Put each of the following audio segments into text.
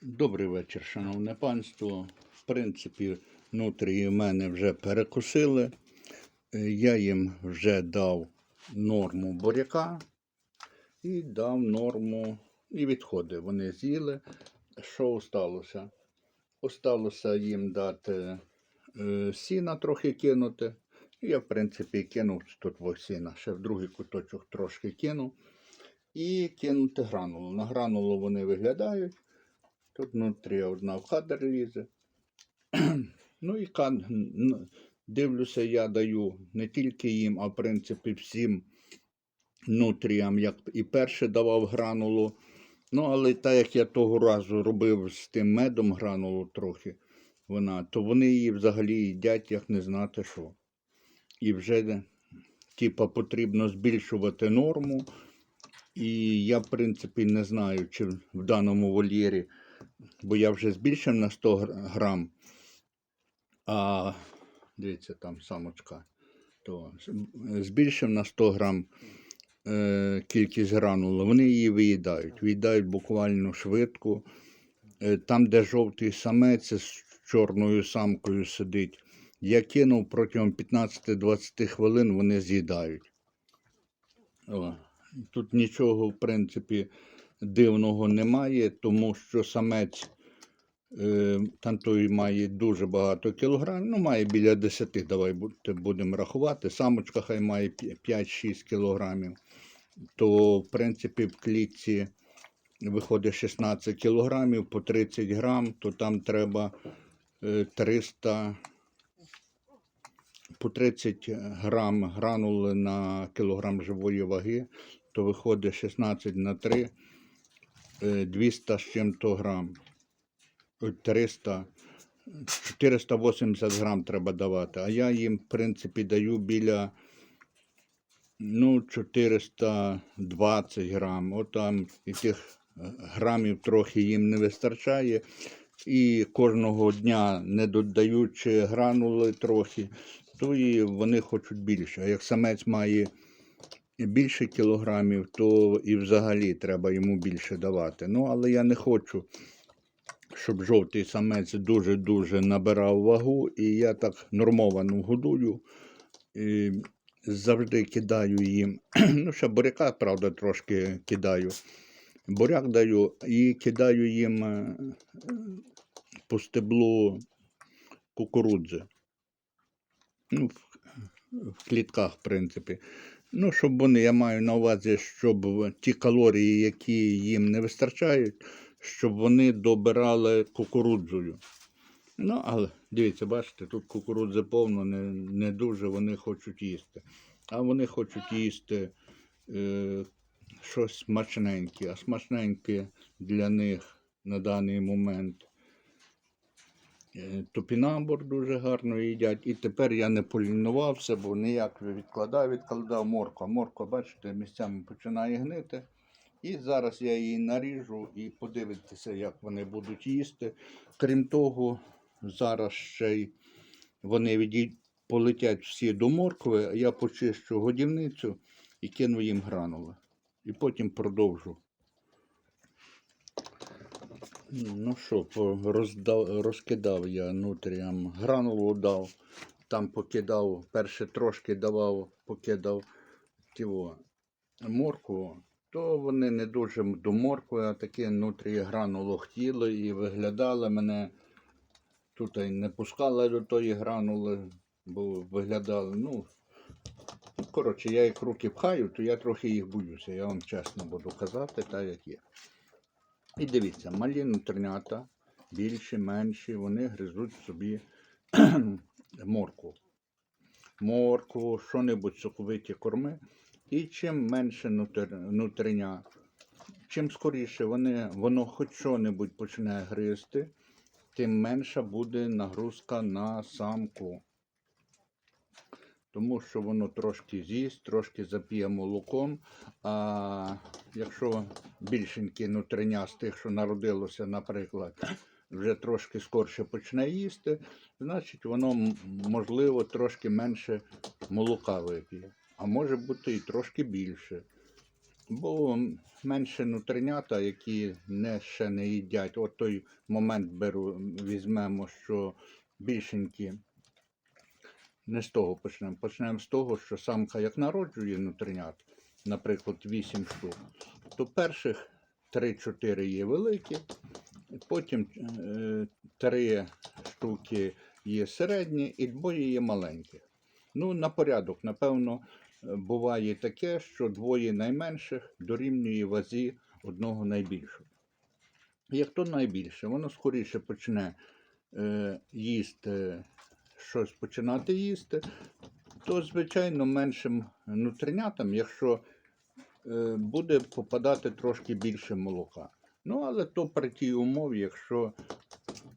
Добрий вечір, шановне панство. В принципі, нутрії в мене вже перекусили. Е, Я їм вже дав норму буряка і дав норму і відходи. Вони з'їли. Що осталося? Осталося їм дати е, сіна трохи кинути. Я, в принципі, кинув тут сіна, ще в другий куточок трошки кинув. І кинути гранулу. На гранулу вони виглядають. Тут внутрі одна в кадр лізе. ну і дивлюся, я даю не тільки їм, а в принципі всім нутріям, як і перше давав гранулу. Ну, але так як я того разу робив з тим медом гранулу трохи, вона, то вони її взагалі їдять, як не знати що. І вже, типа, потрібно збільшувати норму. І я, в принципі, не знаю, чи в даному вольєрі бо я вже збільшив на 100 грам. А дивіться, там самочка. То збільшив на 100 грам е, кількість гранули. Вони її виїдають. Виїдають буквально швидко. Е, там, де жовтий самець з чорною самкою сидить, я кинув протягом 15-20 хвилин, вони з'їдають. Тут нічого, в принципі, дивного немає, тому що самець е, там той має дуже багато кілограм, ну має біля 10, давай бу- будемо рахувати. Самочка хай має 5-6 кілограмів, то в принципі в клітці виходить 16 кілограмів по 30 грам, то там треба е, 300 по 30 грам гранули на кілограм живої ваги, то виходить 16 на 3, е, 200 з чим-то грам. 300, 480 грам треба давати. А я їм, в принципі, даю біля ну, 420 грам. От там і тих е, грамів трохи їм не вистачає. І кожного дня, не додаючи гранули трохи, то і вони хочуть більше. А як самець має більше кілограмів, то і взагалі треба йому більше давати. Ну, але я не хочу, щоб жовтий самець дуже-дуже набирав вагу, і я так нормовано годую. І завжди кидаю їм. Ну, ще буряка, правда, трошки кидаю. Буряк даю і кидаю їм е, по стеблу кукурудзи. Ну, в клітках, в принципі. Ну, щоб вони, я маю на увазі, щоб ті калорії, які їм не вистачають, щоб вони добирали кукурудзою. Ну, але дивіться, бачите, тут кукурудзи повно, не, не дуже вони хочуть їсти. А вони хочуть їсти е, щось смачненьке. А смачненьке для них на даний момент Топінамбур дуже гарно їдять. І тепер я не полінувався, бо ніяк відкладав, відкладав морква. Морква, бачите, місцями починає гнити. І зараз я її наріжу і подивитися, як вони будуть їсти. Крім того, зараз ще й вони відій... полетять всі до моркви, я почищу годівницю і кину їм гранули. І потім продовжу. Ну що, роздав, розкидав я нутріям, гранулу дав, там покидав, перше трошки давав, покидав тіво, моркву, то вони не дуже до моркви, а такі нутрії гранулу хотіли і виглядали мене. Тут не пускали до тої гранули, бо виглядали, ну, коротше, я їх руки пхаю, то я трохи їх боюся, я вам чесно буду казати, так як є. І дивіться, малі нутринята, більші, менші, вони гризуть собі моркву. Моркву, що-небудь соковиті корми. І чим менше нутр- нутриня, чим скоріше вони, воно хоч що-небудь почне гризти, тим менша буде нагрузка на самку. Тому що воно трошки з'їсть, трошки зап'є молоком. А якщо більшенькі нутриня з тих, що народилося, наприклад, вже трошки скорше почне їсти, значить воно можливо трошки менше молока вип'є. А може бути і трошки більше. Бо менше нутринята, які не, ще не їдять. От той момент беру, візьмемо, що більшенькі. Не з того почнемо. Почнемо з того, що самка як народжує нутринят, наприклад, 8 штук, то перших 3-4 є великі, потім 3 штуки є середні і двоє є маленьких. Ну, на порядок, напевно, е, буває таке, що двоє найменших дорівнює вазі одного найбільшого. Як то найбільше, воно скоріше почне е, їсти, щось починати їсти, то, звичайно, меншим нутринятам, якщо е, буде попадати трошки більше молока. Ну, але то при тій умові, якщо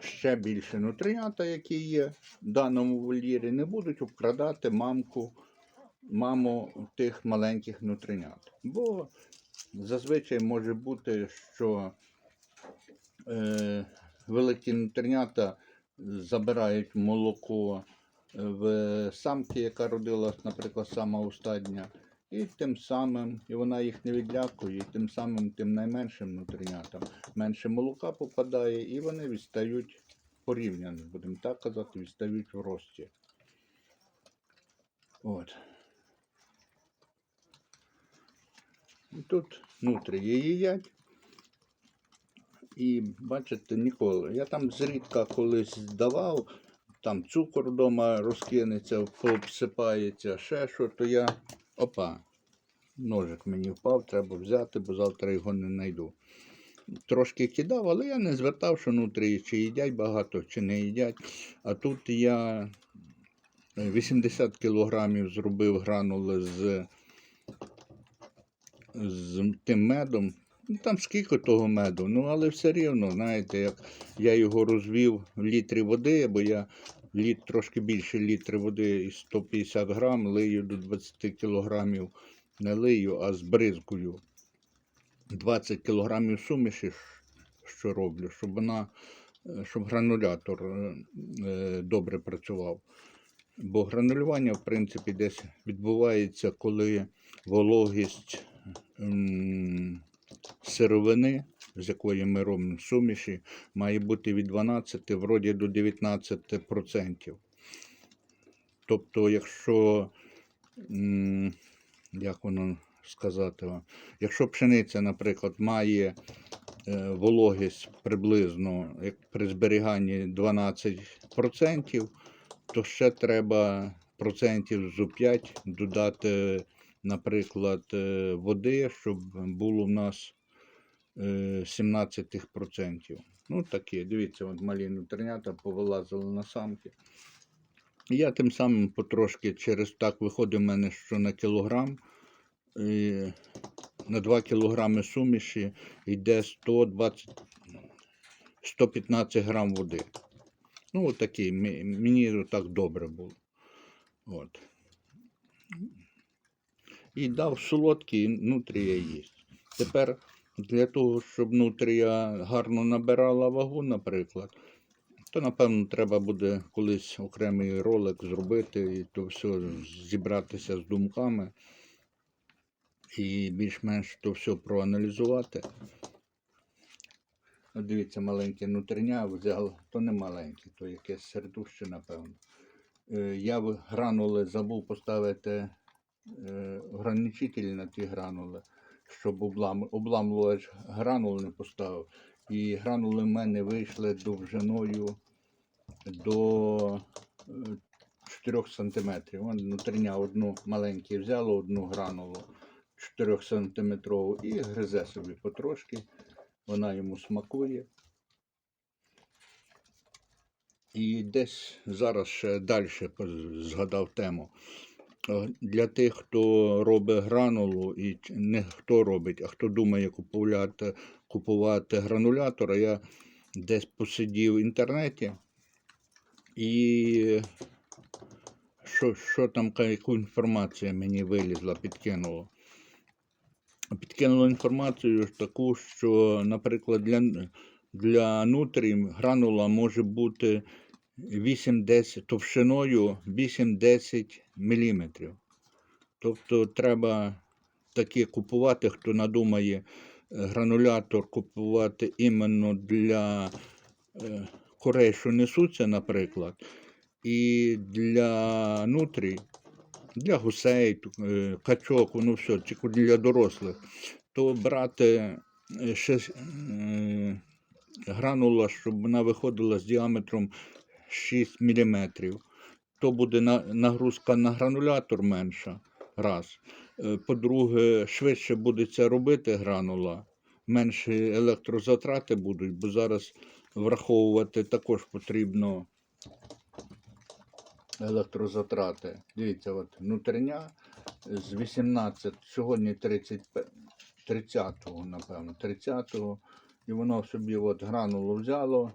ще більше нутринята, які є в даному вольєрі, не будуть обкрадати мамку, маму тих маленьких нутринят. Бо зазвичай може бути, що е, великі нутринята забирають молоко в самки, яка родилась, наприклад, сама остання, і тим самим, і вона їх не відлякує, і тим самим тим найменшим нутринятам менше молока попадає, і вони відстають порівняно, будемо так казати, відстають в рості. От. І тут нутрії їдять. І бачите, ніколи. Я там зрідка колись здавав, там цукор вдома розкинеться, пообсипається, ще що, то я. Опа, ножик мені впав, треба взяти, бо завтра його не знайду. Трошки кидав, але я не звертав, що нутрії чи їдять багато, чи не їдять. А тут я 80 кілограмів зробив гранули з, з тим медом. Ну, Там скільки того меду, ну але все рівно, знаєте, як я його розвів в літрі води, бо я літ, трошки більше літри води і 150 грам лию до 20 кілограмів, не лию, а збризкую 20 кілограмів суміші, що роблю, щоб вона, щоб гранулятор е, е, добре працював. Бо гранулювання, в принципі, десь відбувається, коли вологість сировини, з якої ми робимо суміші, має бути від 12 вроді до 19%. Тобто, якщо, як воно сказати якщо пшениця, наприклад, має е, вологість приблизно як при зберіганні 12%, то ще треба процентів зо 5 додати, наприклад, е, води, щоб було в нас 17%. Ну, такі, дивіться, от малі нутринята повилазили на самки. І Я тим самим потрошки через так виходить в мене, що на кілограм, е, на 2 кілограми суміші йде 120, 115 грам води. Ну, мі- мені так добре було. От. І дав солодкий, нутрія їсть. Тепер для того, щоб нутрія гарно набирала вагу, наприклад, то напевно треба буде колись окремий ролик зробити і то все зібратися з думками і більш-менш то все проаналізувати. Дивіться, маленьке нутриня взяв, то не маленьке, то якесь сердуще, напевно. Е, Я гранули забув поставити е, ограничитель на ті гранули, щоб облам, обламлювач гранул не поставив. І гранули в мене вийшли довжиною до е, 4 см. Вон внутрішня одну маленьке взяло, одну гранулу 4 см і гризе собі потрошки. Вона йому смакує. І десь зараз ще далі згадав тему. Е, Для тих, хто робить гранулу, і не хто робить, а хто думає купувати, купувати гранулятор, я десь посидів в інтернеті і що, що там, яку інформацію мені вилізла, підкинуло. Підкинуло інформацію таку, що, наприклад, для, для нутрій гранула може бути 8-10 товщиною 8-10 мм. Тобто треба таки купувати, хто надумає е, гранулятор купувати іменно для е, корей, що несуться, наприклад, і для нутрій, для гусей, е, качок, ну все, тільки для дорослих, то брати ще гранула, щоб вона виходила з діаметром 6 мм. То буде нагрузка на гранулятор менша. Раз. Е, По-друге, швидше буде це робити гранула, менші електрозатрати будуть, бо зараз враховувати також потрібно електрозатрати. Дивіться, от внутрішня з 18, сьогодні 30, 30-го, напевно, 30-го, і воно собі от гранулу взяло,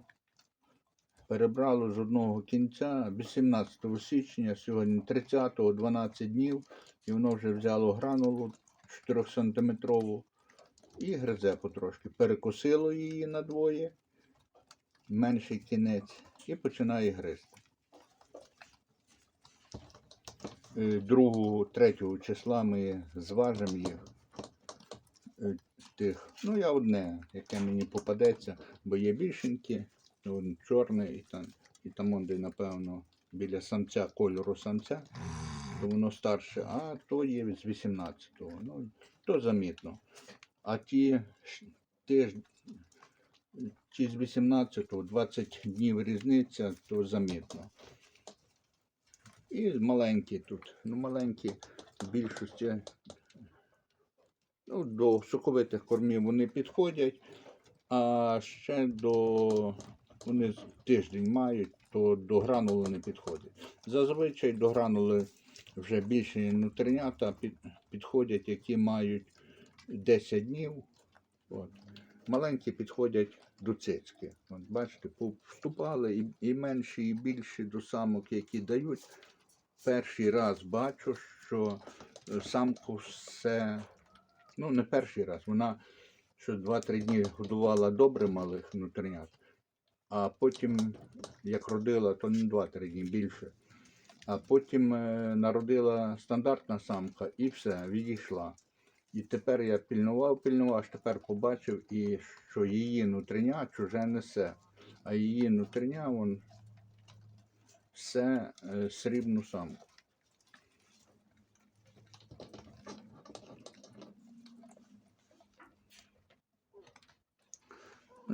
перебрало з одного кінця 18 січня, сьогодні 30-го, 12 днів, і воно вже взяло гранулу 4 сантиметрову і гризе потрошки. Перекосило її надвоє, менший кінець, і починає гризти. Е, 2, 3 числа ми зважимо їх. е, Тих. Ну, я одне, яке мені попадеться, бо є більшенькі, он чорне і там, і там напевно, біля самця, кольору самця, то воно старше, а то є з 18-го. Ну, то замітно. А ті, ж- ті, ті з 18-го, 20 днів різниця, то замітно. І маленькі тут. Ну, маленькі в більшості ну, до соковитих кормів вони підходять, а ще до вони тиждень мають, то до гранули не підходять. Зазвичай до гранули вже більші нутринята підходять, які мають 10 днів. От. Маленькі підходять до цицьки. От, бачите, вступали і, і менші, і більші до самок, які дають. Перший раз бачу, що е, самку все, ну не перший раз, вона що 2-3 дні годувала добре малих внутрішнят, а потім, як родила, то не 2-3 дні більше. А потім е, народила стандартна самка і все, відійшла. І тепер я пільнував, пильнував, аж тепер побачив, і що її нутриня чуже несе. А її нутриня, вон все е, срібну самку.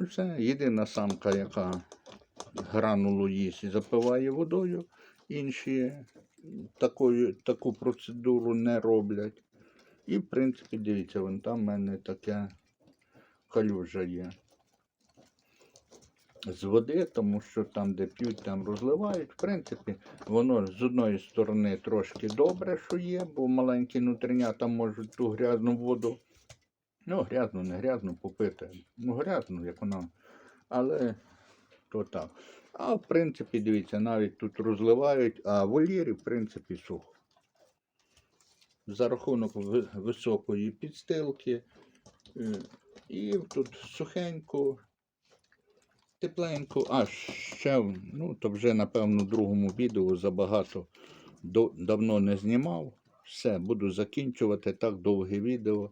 Це єдина самка, яка гранулу їсть і запиває водою. Інші такою, таку процедуру не роблять. І, в принципі, дивіться, вон там в мене таке калюжа є. З води, тому що там, де п'ють, там розливають. В принципі, воно з одної сторони трошки добре, що є, бо маленькі нутринята можуть ту грязну воду. Ну, грязну, не грязну попити. Ну, грязну, як вона. Але то так. А в принципі, дивіться, навіть тут розливають, а вольєрі, в принципі, сухо. За рахунок високої підстилки. е, І тут сухенько, тепленько. А ще, ну, то вже, напевно, в другому відео забагато давно не знімав. Все, буду закінчувати так довге відео.